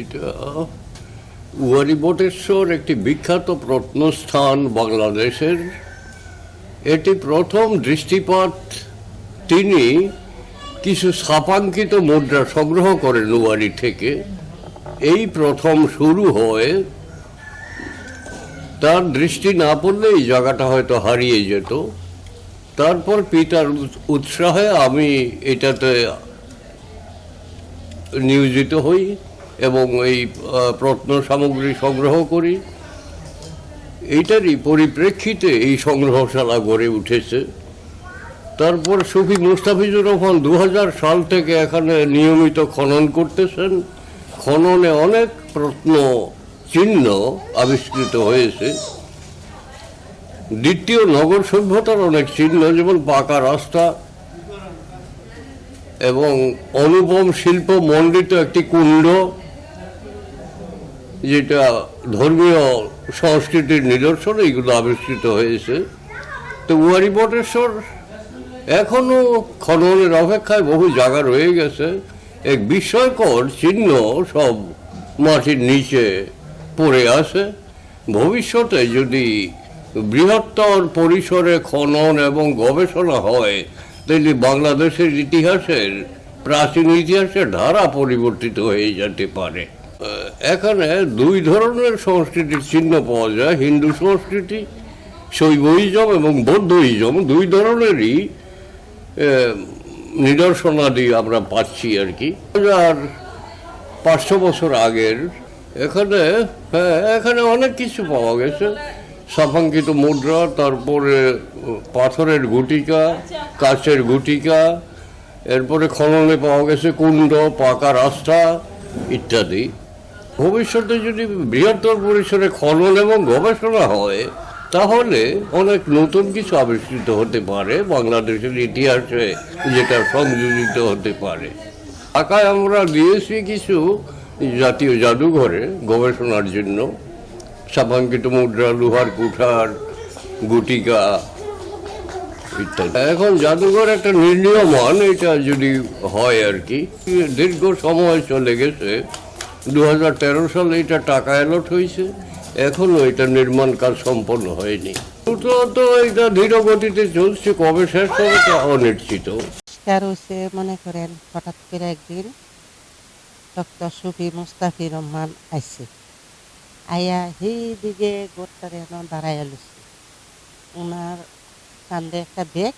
এটা উয়ারি বটেশ্বর একটি বিখ্যাত প্রত্নস্থান বাংলাদেশের। এটি প্রথম দৃষ্টিপাত তিনি কিছু ছাপাঙ্কিত মুদ্রা সংগ্রহ করেন উয়ারি থেকে। এই প্রথম শুরু হয় তার দৃষ্টি না পড়লে এই জায়গাটা হয়তো হারিয়ে যেত। তারপর পিতার উৎসাহে আমি এটাতে নিয়োজিত হই। এবং এই প্রত্ন সামগ্রী সংগ্রহ করি। এইটারই পরিপ্রেক্ষিতে এই সংগ্রহশালা গড়ে উঠেছে। তারপর সুফি মুস্তাফিজুর রহমান দু হাজার সাল থেকে এখানে নিয়মিত খনন করতেছেন। খননে অনেক প্রত্ন চিহ্ন আবিষ্কৃত হয়েছে। দ্বিতীয় নগর সভ্যতার অনেক চিহ্ন, যেমন পাকা রাস্তা এবং অনুপম শিল্প মণ্ডিত একটি কুণ্ড। যেটা ধর্মীয় সংস্কৃতির নিদর্শন, এইগুলো আবিষ্কৃত হয়েছে। তো উয়ারি বটেশ্বর এখনও খননের অপেক্ষায় বহু জায়গা রয়ে গেছে। এক বিস্ময়কর চিহ্ন সব মাটির নিচে পড়ে আছে। ভবিষ্যতে যদি বৃহত্তর পরিসরে খনন এবং গবেষণা হয়, তাহলে বাংলাদেশের ইতিহাসের প্রাচীন ইতিহাসের ধারা পরিবর্তিত হয়ে যেতে পারে। এখানে দুই ধরনের সংস্কৃতির চিহ্ন পাওয়া যায়, হিন্দু সংস্কৃতি, শৈবইজম এবং বৌদ্ধইজম। দুই ধরনেরই নিদর্শনাদি আমরা পাচ্ছি আর কি। আর পাঁচশো বছর আগের এখানে হ্যাঁ এখানে অনেক কিছু পাওয়া গেছে। সাফাঙ্কিত মুদ্রা, তারপরে পাথরের গুটিকা, কাচের গুটিকা, এরপরে খননে পাওয়া গেছে কুণ্ড, পাকা রাস্তা ইত্যাদি। ভবিষ্যতে যদি বৃহত্তর পরিসরে খনন এবং গবেষণা হয়, তাহলে অনেক নতুন কিছু আবিষ্কৃত হতে পারে বাংলাদেশের ইতিহাসে, যেটা সংযোজিত হতে পারে। ঢাকায় আমরা দিয়েছি কিছু জাতীয় জাদুঘরে গবেষণার জন্য। ছাপাঙ্কিত মুদ্রা, লোহার কুঠার, গুটিকা ইত্যাদি। এখন জাদুঘর একটা নির্ণীয়মান, এটা যদি হয় আর কি। দীর্ঘ সময় চলে গেছে। দু সালে এটা টাকা অ্যালট হয়েছে। এখনও এটা নির্মাণ কাজ সম্পন্ন হয়নি। তো এটা ধীর গতিতে চলছে। কবে শেষ হবে তা অনিশ্চিত। আবিষ্কার হয়েছে মনে করেন, হঠাৎ করে একদিন ডক্টর সুফি মুস্তাফি রহমান আইছে আইয়া সেই দিকে গোটারে দাঁড়াইয়া লুছে ওনার কান্দে একটা ব্যাগ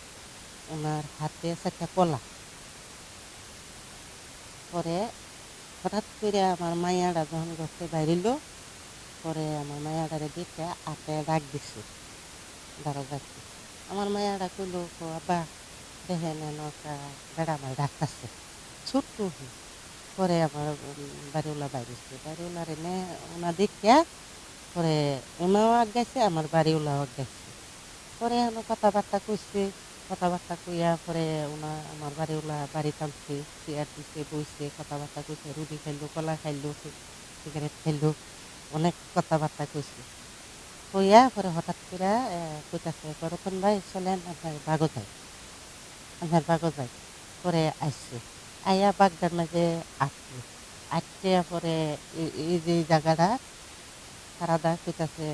ওনার হাতে আছে একটা কলা। পরে হঠাৎ করে আমার মাইয়াটা যখন ঘরতে বাইরিল পরে আমার মাইয়াটারে দেখে হাতে ডাক দিছে দাঁড়া আমার মাইয়াটা কইল "ও আব্বা দেখেন নৌকা বেড়া মাল ডাকতেছে ছোট্ট। পরে আমার উম, বাড়িওয়ালা বাইরেছে। বাড়িওয়ালার এনে ওনা দেখিয়া পরে ওনাও আগাইছে আমার বাড়িওয়ালাও আগাইছে পরে এনো কথাবার্তা কইছে কথাবার্তা কইয়া পরে ওনা আমার বাড়ি ওলা বাড়ি টানছে চেয়ার দিছে, বইছে, কথাবার্তা কইছে, রুটি খাইলো, কলা খাইলো সিগারেট খাইলো, অনেক কথাবার্তা কইছে। কইয়া পরে হঠাৎ করে কইতাছে রতন ভাই, চলেন, আপনার বাগো যায় আমার বাগো যায় পরে আসছে আইয়া বাগদার মাঝে আসছে। আসছে পরে এই- যে জায়গাটা সারাদা কইতাছে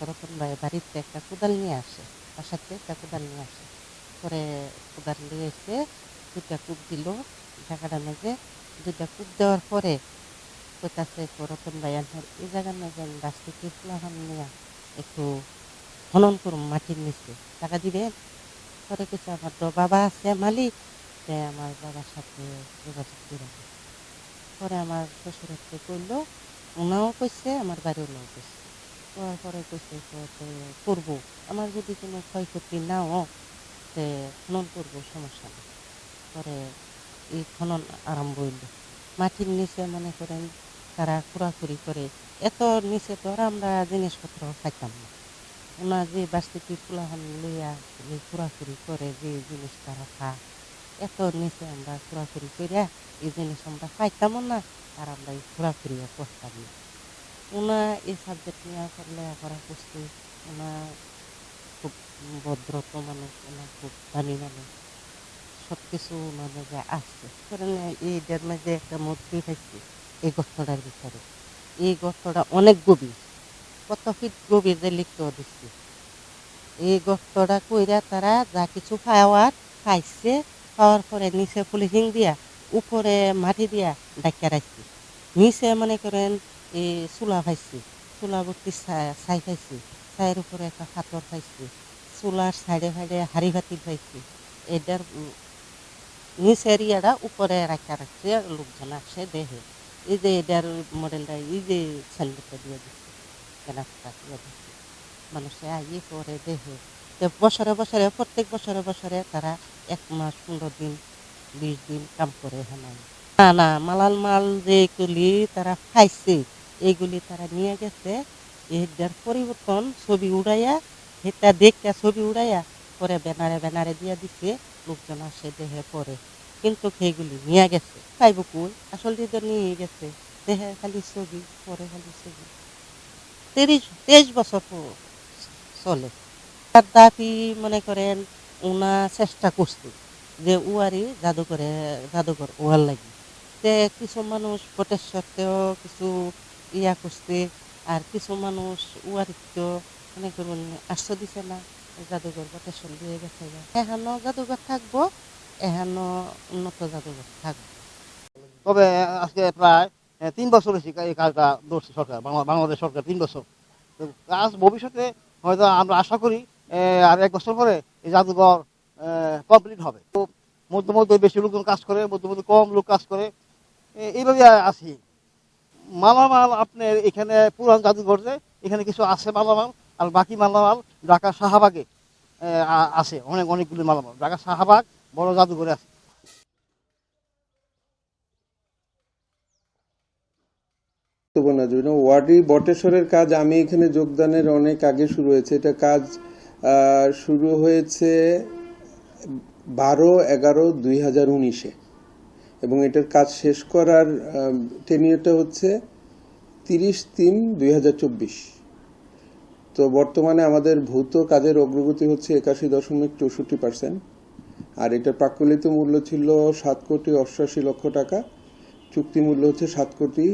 রতন ভাই, বাড়িতে একটা কোদাল নিয়ে আসে বাসাতে একটা কোদাল নিয়ে আসে। পরে কোদাল নিয়ে এসে দুটা কূপ দিল জায়গাটার মাঝে দুটা কূপ দেওয়ার পরে কইতাছে রতন ভাই আমার এই জায়গার মাঝে আমি রাস্তা কিফলাম নিয়ে একটু খনন করুন মাটির নিচে। টাকা দিবেন পরে কিছু আমার তো বাবা আছে, মালিক সে আমার বাবার সাথে যোগাযোগ করে। পরে আমার শ্বশুর একটু করল ওনাও কইছে, আমার বাড়িওয়ালাও কইছে। করার পরে কইছে করব। আমার যদি কোনো ক্ষয়ক্ষতি না হোক খনন করব, সমস্যা নেই। পরে এই খনন আরম্ভ হইল। মাটির নিচে মনে করেন তারা খোরাখুরি করে, এত নিচে তো আর আমরা জিনিসপত্র খাইতাম না। ওনার যে বাস্তিটি ফুলাহান লইয়া যে ঘোরাঘুরি করে যে জিনিস তারা খা এত নিচে আমরা ঘোরাঘুরি করিয়া এই জিনিস আমরা পাইতামও না আর আমরা এই ঘোরাঘুরিও করতাম না। ওনা এই সাবজেক্ট নিয়ে করা করছে ওনা ভদ্রত মানুষ ওনা খুব দামি মানুষ। সব কিছু ওনার মাঝে আসছে কারণ এইটার মাঝে একটা মূর্তি পাইছি এই গর্তটার ভিতরে। এই গর্তটা অনেক গভীর। কত ফিট গভীর যে লিখতেও দিচ্ছি। এই গর্তটা কইরা তারা যা কিছু খাওয়ার খাইছে, খাওয়ার পরে নিচে পলিথিন দিয়া, উপরে মাটি দিয়া ডাকিয়া রাখছি নিচে মনে করেন এই চুলা পাইছি চুলা ছাই ছাই পাইছি। ছাইয়ের উপরে একটা পাথর পাইছি। চুলার সাইডে সাইডে হাড়ি ভাতি পাইছি এটার উম, নিচের ইয়াটা উপরে রাখা রাখছে লোকজন আসে দেহে এই যে এটার মডেলটা এই যে সাইনবোর্ডটা দিয়ে দিচ্ছে কেনাটা দিয়ে দিচ্ছে মানুষে আইয়ে পরে দেহে তো বছরে বছরে প্রত্যেক বছরে বছরে তারা এক মাস পনেরো দিন বিশ দিন কাম করে হেনাই না না মালাল মাল যেগুলি তারা খাইছে এইগুলি তারা নিয়ে গেছে এটার পরিবর্তন ছবি উড়াইয়া সেটা দেখতে ছবি উড়াইয়া পরে ব্যানারে ব্যানারে দিয়া দিচ্ছে লোকজন আসে দেহে পরে। কিন্তু সেইগুলি নিয়ে গেছে। খাইব কই আসল তো নিয়ে গেছে। দেহে খালি ছবি, পরে খালি ছবি। তিরিশ, তেইশ বছর চলে। তার দাবি মনে করেন ওনা চেষ্টা করছে যে উয়ারি জাদুঘরে, জাদুঘর ওয়ার লাগি। তে কিছু মানুষ প্রটেশ্বরতেও কিছু ইয়া করছে, আর কিছু মানুষ উয়ারিতেও মনে করুন আশ্রয় দিছে না। জাদুঘর প্রটেশ্বর দিয়ে গেছে এখানো জাদুঘর থাকব, এখানো উন্নত জাদুঘর থাকব। তবে আজকে প্রায় তিন বছর হয়েছে এই কাজটা ধরছে সরকার বাংলাদেশ সরকার, তিন বছর। কাজ ভবিষ্যতে হয়তো আমরা আশা করি আর এক বছর পরে এই জাদুঘর কমপ্লিট হবে। তো মধ্যে মধ্যে বেশি লোকজন কাজ করে মধ্যে মধ্যে কম লোক কাজ করে এইভাবে আছি। মালামাল আপনার এখানে পুরান জাদুঘর যে, এখানে কিছু আছে মালামাল আর বাকি মালামাল ঢাকা শাহবাগে আছে, অনেক, অনেকগুলি মালামাল। ঢাকা শাহবাগ বড় জাদুঘরে আছে। ওয়ার্ডি বটেশ্বরের কাজ, আমি এখানে যোগদানের অনেক আগে শুরু হয়েছে। এটা কাজ শুরু হয়েছে বারো এগারো দুই হাজার উনিশে। এবং এটার কাজ শেষ করার টেনিয়রটা হচ্ছে তিরিশ তিন দুই হাজার চব্বিশ। তো বর্তমানে আমাদের ভৌত কাজের অগ্রগতি হচ্ছে একাশি দশমিক চৌষট্টি পার্সেন্ট। আর এটার প্রাকলিত মূল্য ছিল সাত কোটি অষ্টআশি লক্ষ টাকা। চুক্তি মূল্য হচ্ছে সাত কোটি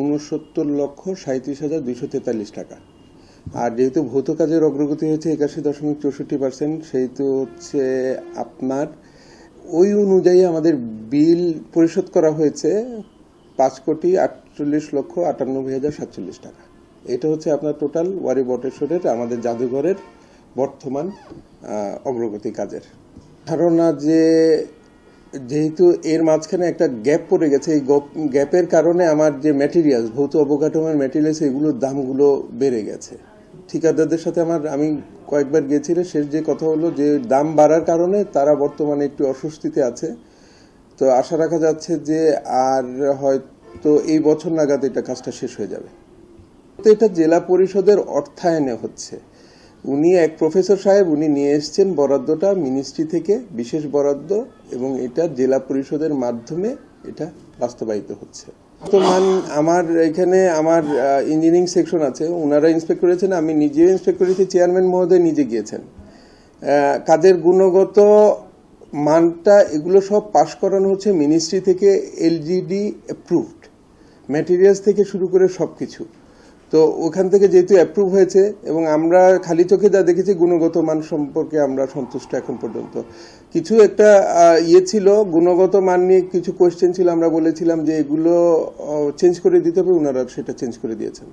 উনসত্তর লক্ষ সাঁত্রিশ হাজার দুইশো তেতাল্লিশ টাকা। আর যেহেতু ভৌত কাজের অগ্রগতি হচ্ছে একাশি দশমিক চৌষট্টি পার্সেন্ট, সেহেতু হচ্ছে আপনার ওই অনুযায়ী আমাদের বিল পরিশোধ করা হয়েছে পাঁচ কোটি আটচল্লিশ লক্ষ আটানব্বই হাজার সাতচল্লিশ টাকা। এটা হচ্ছে আপনার টোটাল ওয়ারি বটেশ্বরের, আমাদের জাদুঘরের বর্তমান অগ্রগতি কাজের। ধারণা যে যেহেতু এর মাঝখানে একটা গ্যাপ পড়ে গেছে, এই গ্যাপের কারণে আমার যে ম্যাটেরিয়াল ভৌত অবকাঠামোর ম্যাটেরিয়ালস এগুলোর দামগুলো বেড়ে গেছে। ঠিকাদারদের সাথে আমার, আমি কয়েকবার গেছিলে শেষ যে কথা হলো যে দাম বাড়ার কারণে তারা বর্তমানে একটু অস্বস্তিতে আছে। তো আশা রাখা যাচ্ছে যে আর হয়তো এই বছর নাগাদ এটা কাজটা শেষ হয়ে যাবে। তো এটা জেলা পরিষদের অর্থায়নে হচ্ছে। উনি এক প্রফেসর সাহেব, উনি নিয়ে এসছেন বরাদ্দটা মিনিস্ট্রি থেকে, বিশেষ বরাদ্দ, এবং এটা জেলা পরিষদের মাধ্যমে এটা বাস্তবায়িত হচ্ছে। বর্তমান আমার এখানে আমার ইঞ্জিনিয়ারিং সেকশন আছে ওনারা ইন্সপেক্ট করেছেন, আমি নিজেও ইন্সপেক্ট করেছি চেয়ারম্যান মহোদয় নিজে গিয়েছেন। কাজের গুণগত মানটা এগুলো সব পাশ করানো হচ্ছে মিনিস্ট্রি থেকে এলজিডি অ্যাপ্রুভড ম্যাটেরিয়ালস থেকে শুরু করে সব কিছু তো ওখান থেকে যেহেতু অ্যাপ্রুভ হয়েছে এবং আমরা খালি চোখে যা দেখেছি, গুণগত মান সম্পর্কে আমরা সন্তুষ্ট এখন পর্যন্ত। কিছু একটা ইয়ে ছিল, গুণগত মান নিয়ে কিছু কোয়েশ্চেন ছিল, আমরা বলেছিলাম যে এগুলো চেঞ্জ করে দিতে হবে ওনারা সেটা চেঞ্জ করে দিয়েছেন।